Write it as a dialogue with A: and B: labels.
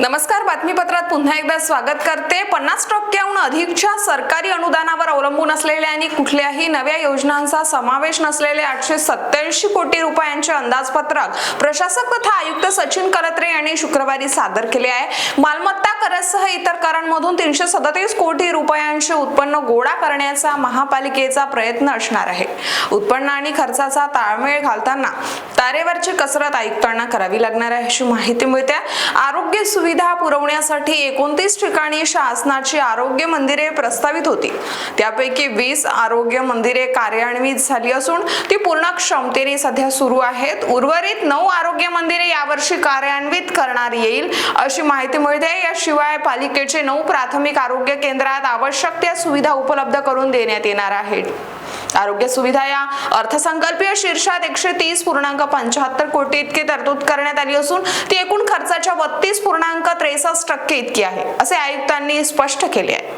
A: नमस्कार बातमीपत्रात पुन्हा एकदा स्वागत करते. पन्नास टक्क्याहून अधिकच्या सरकारी अनुदानावर अवलंबून असलेल्या आणि कुठल्याही नव्या योजनांचा समावेश नसलेले आठशे सत्याऐंशी कोटी रुपयांचे अंदाजपत्रक प्रशासक तथा आयुक्त सचिन करत्रे यांनी शुक्रवारी सादर केले आहे. मालमत्ता करासह इतर करांमधून तीनशे सदतीस कोटी रुपयांचे उत्पन्न गोळा करण्याचा महापालिकेचा प्रयत्न असणार आहे. उत्पन्न आणि खर्चाचा ताळमेळ घालताना तारेवरची कसरत आयुक्तांना करावी लागणार आहे अशी माहिती मिळते. आरोग्य सुविधा पुरवण्यासाठी एकोणतीस ठिकाणी शासनाची आरोग्य मंदिरे प्रस्तावित होती. त्यापैकी वीस आरोग्य मंदिरे कार्यान्वित झाली असून ती पूर्ण क्षमतेने सध्या सुरू आहेत. उर्वरित नऊ आरोग्य मंदिरे यावर्षी कार्यान्वित करणार येईल अशी माहिती मिळते. याशिवाय पालिकेचे नऊ प्राथमिक आरोग्य केंद्रात आवश्यक त्या सुविधा उपलब्ध करून देण्यात येणार आहेत. आरोग्य सुविधा या अर्थसंकल्पीय शीर्षात एकशे तीस पूर्णांक पंच्याहत्तर कोटी इतकी तरतूद करण्यात आली असून ती एकूण खर्चाच्या बत्तीस पूर्णांक त्रेसष्ट टक्के इतकी आहे असे आयुक्तांनी स्पष्ट केले आहे.